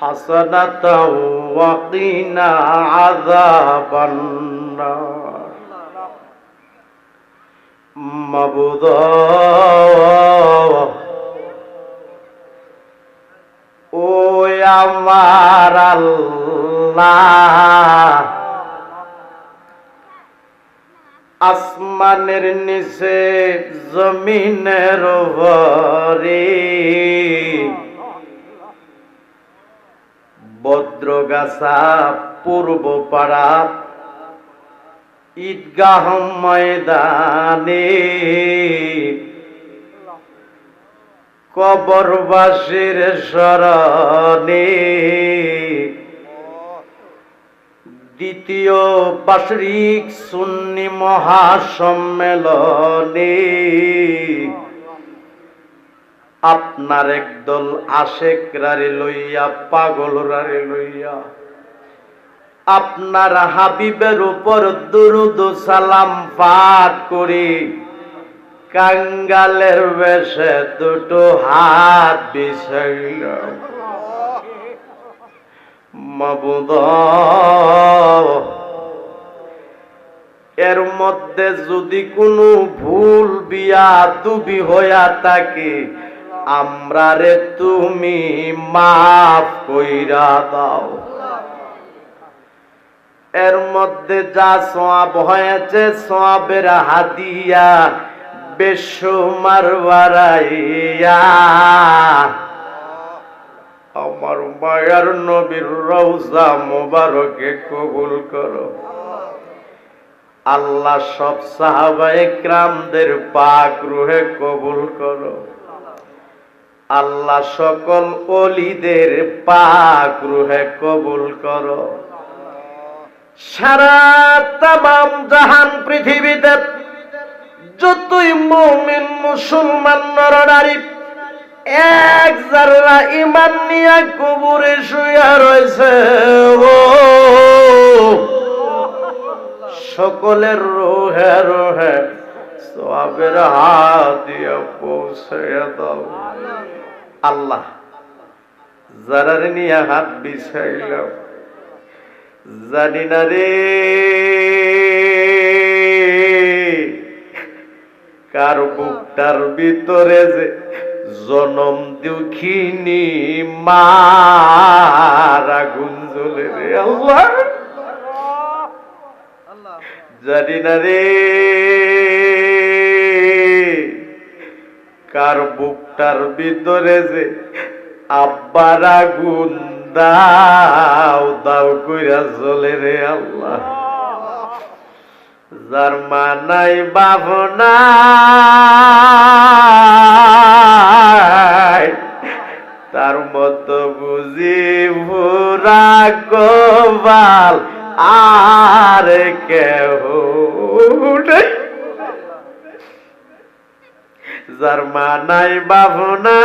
حسنة وقنا عذاب النار مبضى ও আমার আল্লাহ আসমানের নিচে জমিনের ভরে বদ্রগাছা পূর্ব পাড়া ঈদগাহ ময়দানে কবরবাসীর স্মরণে দ্বিতীয় বার্ষিক সুন্নি মহাসম্মেলনে আপনার একদল আশেক রারে লইয়া, পাগল রারে লইয়া। আপনার হাবিবের উপর দুরুদ সালাম পাঠ করি। কাঙ্গালের বেশে দুটো হাত বিষাইল মাবুদ, এর মধ্যে যদি কোনো ভুল বিয়া দুবি হইয়া থাকে আমরা রে তুমি মাফ কইরা দাও। এর মধ্যে যা সোয়াব হয়েছে, সোয়াবের হাদিয়া বেসুমার বাড়াইয়া আমার মায়ার নবীর রৌজা মোবারকে কবুল করো। আল্লাহ সব সাহাবায়ে ক্রামদের পাক রুহে কবুল করো। আল্লাহ সকল অলিদের পাক রুহে কবুল করো। সারা তাম জাহান পৃথিবীতে যতই মমিন, মুসলমান, নরনারী, এক জাররা ইমান নিয়া কবরে শুয়া রয়েছে, ও সকলের রোহে রোহে আল্লাহ, যারার নিয়ে হাত বিছাইলাম, জানি না রে কার বুকটার ভিতরে যে জনম দুঃখিনী মারা গুঞ্জলে রে আল্লাহ। জানি না রে কার বুকটার ভিতরে যে আব্বারা গুন দাও দাও কইরা চলে রে আল্লাহ। যার মা মানাই বাবনা তার মতো বুঝি ভুরা গোবাল আর কেহ নেই। যার মানাই বাবনা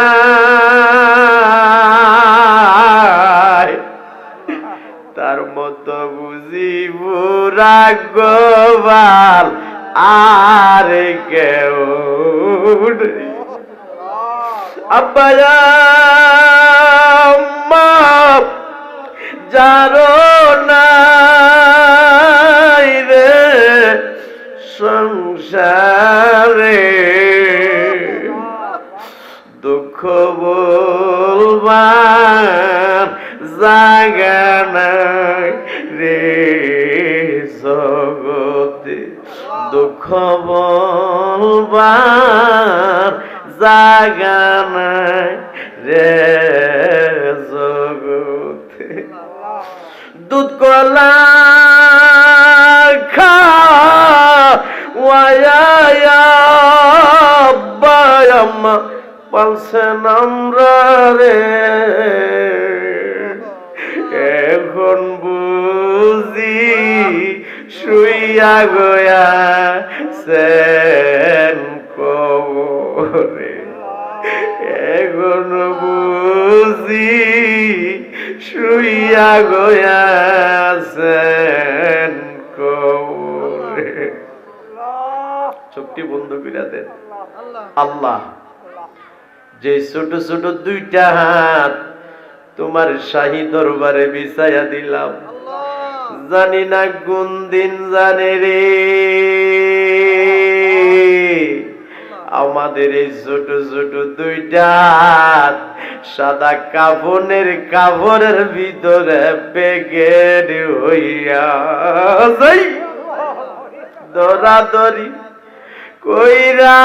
তার মতো বুঝি বুড়া গোবাল আর কেউ নেই। আম্মা, যারো নাই রে সংসারে। বলবার জাগা নাই রে জগতে। দুঃখ বলবার জাগা নাই রে জগতে। দুধ কলা খা পালছেন আমরা রে। এখন বুঝি শুইয়া গয়া সেন কবরে। এখন বুঝি শুইয়া গয়া সেন কবরে। চোখটি বন্ধ দেন। আল্লাহ। যে ছোট ছোট দুইটা হাত তোমার শাহী দরবারে বিছাইয়া দিলাম। জানি না কোন দিন জানে রে। আমাদের এই ছোট ছোট দুইটা হাত সাদা কাফনের কাপড়ের ভিতরে প্যাকেট হইয়া দরাদরি কইরা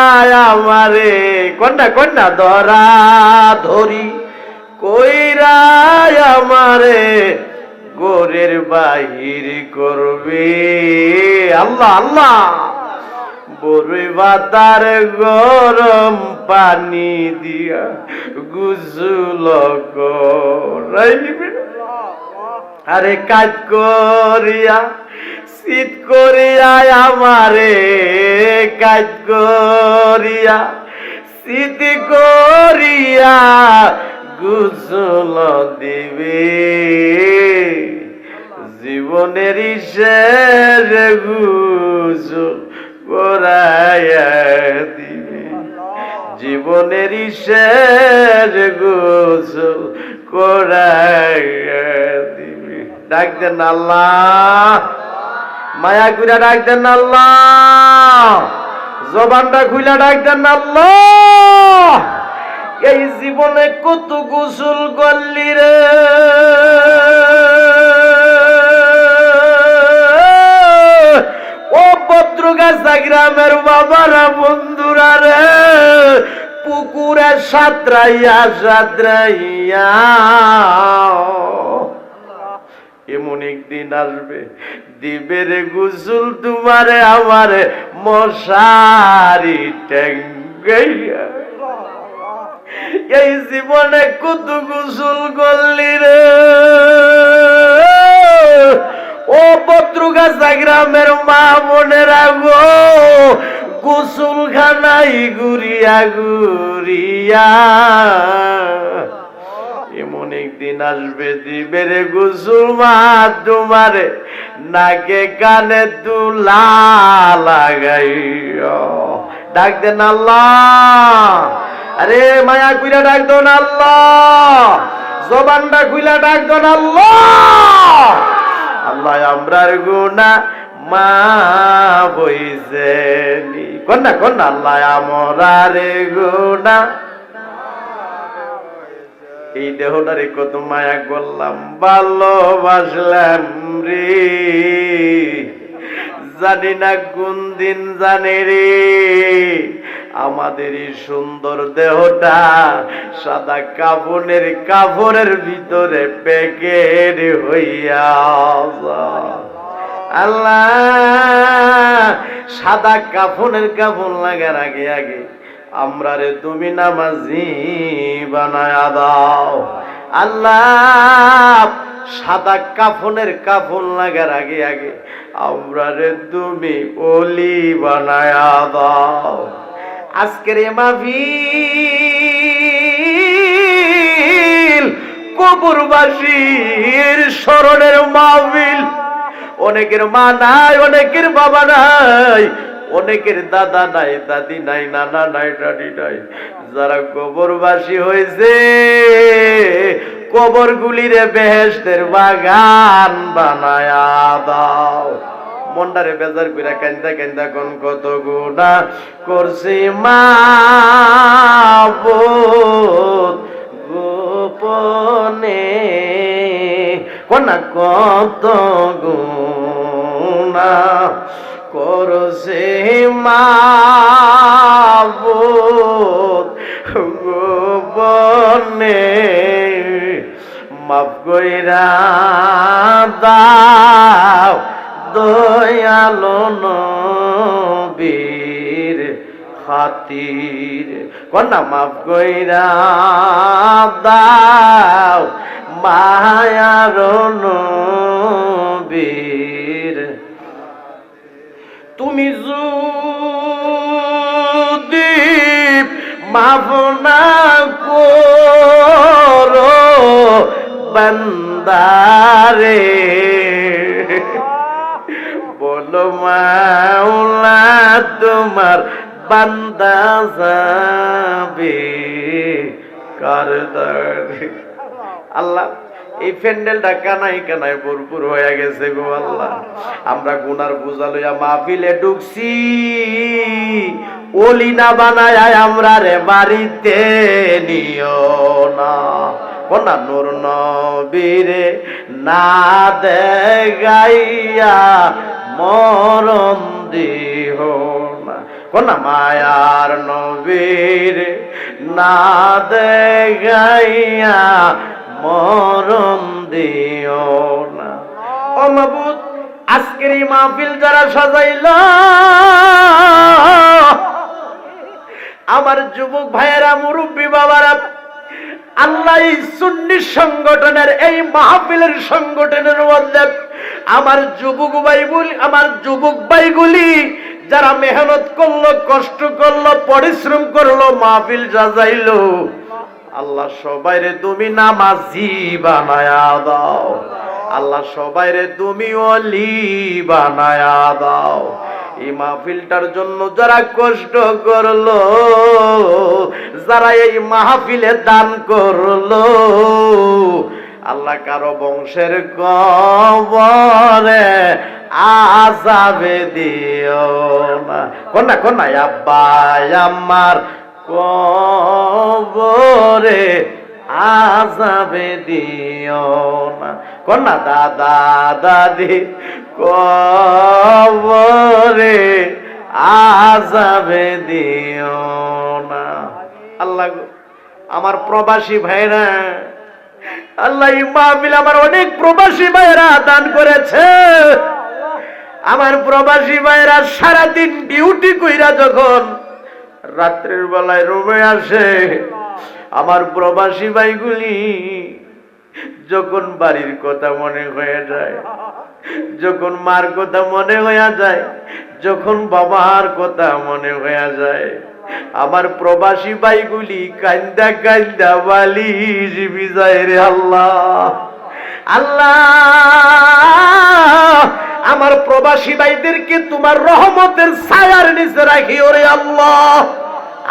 আমারে কন্যা কন্যা দরা ধরি। কইরা আমারে, গোরের বাহির করবে। আল্লাহ আল্লাহ। বড়ই বাতার গরম পানি দিয়া গুজুল আরে কাজ করিয়া শীত করিয়া আমারে কাজ করিয়া, শীত করিয়া গুসল দিবে। জীবনের শেষ গুসল করাইয়া দিবে। জীবনের শেষ গোসল করাইয়া দিবে। ডাক দেন আল্লাহ। মায়া কুইরা ডাক দেন আল্লাহ। জবানটা খুইলা ডাক দেন আল্লাহ। এই জীবনে কত গোসল করলি রে। ও পত্রগাছা গ্রামের বাবারা, বন্ধুরা রে, পুকুরে সাঁতরাইয়া সাঁতরাইয়া। এমন একদিন আসবে, দিবের গুসুল তোমারে আমার মশারি এই জীবনে কত গুসুল করলি রে। ও পত্রগাছা গ্রামের মা বোনেরা গো গোসল খানাই গুরিয়া গুরিয়া একদিন আসবে দিবের গোসল মা তোমারে নাকে কানে তুলা লাগাই ডাক দেন আল্লাহ। আরে মায়া কুইরা ডাক দেন আল্লাহ। জবানটা খুইলা ডাক দেন আল্লাহ। আল্লাহ, আমরার গুনা মা বইছে কন্যা কন্যা, আল্লাহ, আমরারে গুনা এই দেহটারে কত মায়া করলাম, ভালোবাসলাম রে। জানি না কোন দিন জানে রে আমাদের এই সুন্দর দেহটা সাদা কাপড়ের কাপড়ের ভিতরে প্যাকেট হইয়া আল্লাহ, সাদা কাফনের কাফন লাগার আগে আগে আমরা রে তুমি নামাজি বানায় দাও। আল্লাহ, সাদা কাফনের কাফন লাগার আগে আগে আমরা রে তুমি ওলি বানায় দাও। আজকের এ মাহফিল কবরবাসীর স্মরণের মাহফিল। অনেকের মা নাই, অনেকের বাবা নাই। অনেকের দাদা নাই, দাদি নাই, নানা নাই, দাদি নাই। যারা কবরবাসী হয়েছে কবর গুলিরে বেহেস্তের বাগান বানায়া দাও। মন্ডারে বেজার কইরা কান্দা কান্দা কোন, কত গুণা করছে মা গোপনে। কন্যা, কত গুণা করছে মা গোপনে মাফ কইরা দাও দয়ালো নবীর খাতির। কন্যা মাফ কইরা দাও মায়ার নবীর তুমি যদি মাফ না করো বন্দারে। বলো মাওলা তোমার বান্দা যাবে কারদারে আল্লাহ এই প্যান্ডেলটা কানাই কানাই ভরপুর হয়ে গেছে গো আল্লাহ। আমরা গুনার বোঝা লইয়া মাহফিলে ঢুকছি। ওলি না বানায় আমরা রে বাড়িতে, নিও না। কোনা নূর নবীরে না দেগাইয়া মরণ দিহ না। কোনা মায়ার নবীর না দেগাইয়া মরণ দিও না। ও মাবুদ, আজকের এই মাহফিল যারা সাজাইল, আমার যুবক ভাইয়েরা, মুরব্বী বাবারা, আল্লাহ সুন্নি সংগঠনের, এই মাহফিলের সংগঠনের মধ্যে আমার যুবক ভাইগুলি, আমার যুবক ভাইগুলি যারা মেহনত করল, কষ্ট করল, পরিশ্রম করল, মাহফিল সাজাইলো। আল্লাহ সবাইরে তুমি নামাজি বানায়া দাও। আল্লাহ সবাইরে তুমি অলি বানায়া দাও। এই মাহফিলটার জন্য যারা কষ্ট করল, যারা এই মাহফিলে দান করল, আল্লাহ কারও বংশের কবরে আজাবে দিও না। কন্যা কন্যা আব্বা আমার কবরে আজাবে দিও না। কন্যা দাদা, দাদি, কবরে আজাবে দিও না। আল্লাহ আমার প্রবাসী ভাইরা, আল্লাহ মাহফিল আমার অনেক প্রবাসী ভাইরা দান করেছে। আমার প্রবাসী ভাইরা সারাদিন ডিউটি কইরা যখন রাত্রের বেলায় রুমে আসে। আমার প্রবাসী ভাইগুলি যখন বাড়ির কথা মনে হয়ে যায়, যখন মার কথা মনে হয়ে যায়, যখন বাবার কথা মনে হয়ে যায়, আমার প্রবাসী ভাইগুলি কান্দা কান্দা বালিশ বিজয় রে আল্লাহ। আল্লাহ, আমার প্রবাসী ভাইদেরকে তোমার রহমতের ছায়ার নিচে রাখি ওরে আল্লাহ।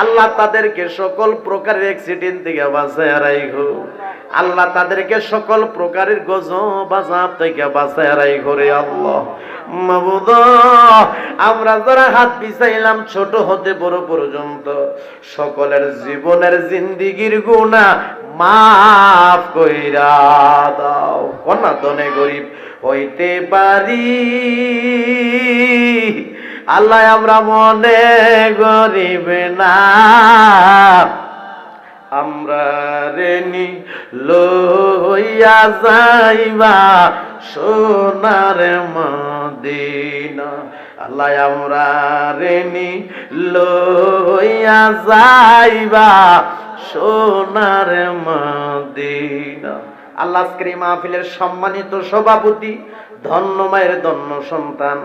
আল্লাহ তাদেরকে সকল প্রকারের অ্যাক্সিডেন্ট থেকে বাঁচায় রাখো আল্লাহ তাদেরকে সকল প্রকারের গজব আজাব থেকে বাঁচায় রাখো রে আল্লাহ। আমরা যারা হাত পিছাইলাম ছোট হতে বড় পর্যন্ত, সকলের জীবনের জিন্দিগির গুণা মাফ কইরা দাও। কন্যা দনে গরিব হইতে পারি। আল্লাহ আমরা মনে গরিব না। আমরা রেনি লইয়া যাইবা সোনার মদিনা। আল্লাহ আমরা রেনি লইয়া যাইবা সোনার মদিনা। আল্লাহ আজকের মাহফিলের সম্মানিত সভাপতি ধন্য মায়ের ধন্য সন্তান।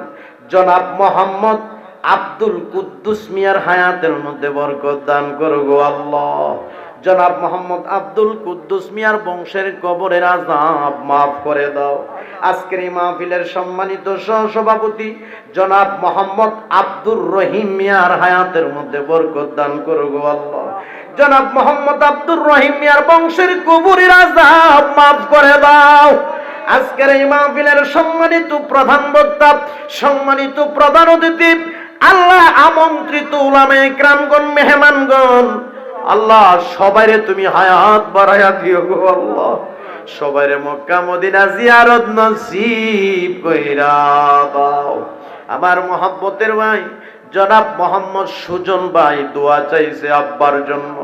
জনাব মোহাম্মদ আব্দুল কুদ্দুস মিয়ার হায়াতের মধ্যে বরকত দান করো গো আল্লাহ। জনাব মোহাম্মদ আব্দুল কুদ্দুস মিয়ার বংশের কবরের আজাব মাফ করে দাও। আজকের এই মাহফিলের সম্মানিত সহসভাপতি জনাব মোহাম্মদ আব্দুর রহিম মিয়ার হায়াতের মধ্যে বরকত দান করো গো আল্লাহ। জনাব মোহাম্মদ আব্দুর রহিম মিয়ার বংশের কবরের আজাব মাফ করে দাও। আজকের এই মাহফিলের সম্মানিত প্রধান বক্তা, সম্মানিত প্রধান অতিথি, আল্লাহ আমন্ত্রিত উলামে গ্রামগণ মেহমানগণ। আল্লাহ, সবাইরে তুমি হায়াত বাড়াইয়া দিও গো আল্লাহ। সবাইরে মক্কা, মদিনা জিয়ারত নসিব কইরা দাও। আমার মহাব্বতের ভাই, জনাব মোহাম্মদ সুজন ভাই, দোয়া চাইছে আব্বার জন্য।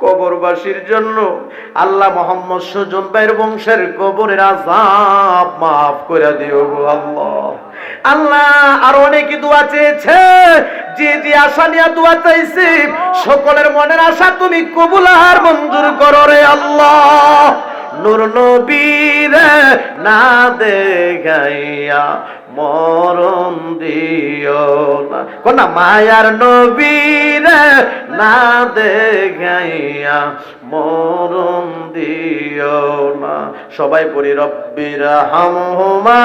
কবরবাসীর জন্য আল্লাহ মোহাম্মদ সুজন ভাইয়ের বংশের কবরের আজাব মাফ করে দিও গো আল্লাহ। আল্লাহ আর অনেকে দোয়া চেয়েছে। যে যে আশা নিয়ে দোয়া চাইছি, সকলের মনের আশা তুমি কবুল আর মঞ্জুর করো রে আল্লাহ। নূর নবীর না দেখাইয়া মরণ দিও না। কোন মায়ার নবীর না দেখাইয়া মরণ দিও না। সবাই পড়ি, রব্বির হামহুমা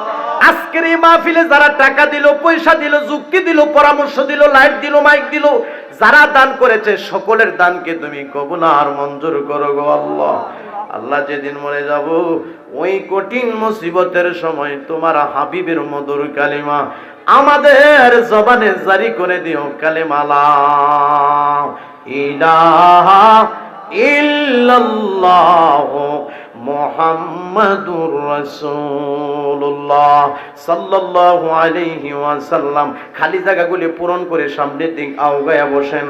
আজকের এই মাহফিলে যারা টাকা দিল, পয়সা দিল, যুক্তি দিল, পরামর্শ দিল লাইট দিল, মাইক দিল, যারা দান করেছে, সকলের দানকে তুমি কবুল আর মঞ্জুর করো গো আল্লাহ। আল্লাহ যেদিন মরে যাব, ওই কঠিন মুসিবতের সময় তোমার হাবিবের মধুর কালিমা আমাদের জবানে জারি করে দিও কালিমালা ইলাহা ইল্লাল্লাহ। মুহাম্মাদুর রসুল্লাহ সাল্লাহ আলাইহি ওয়াসাল্লাম। খালি জায়গাগুলি পূরণ করে সামনের দিক আওগায় বসেন।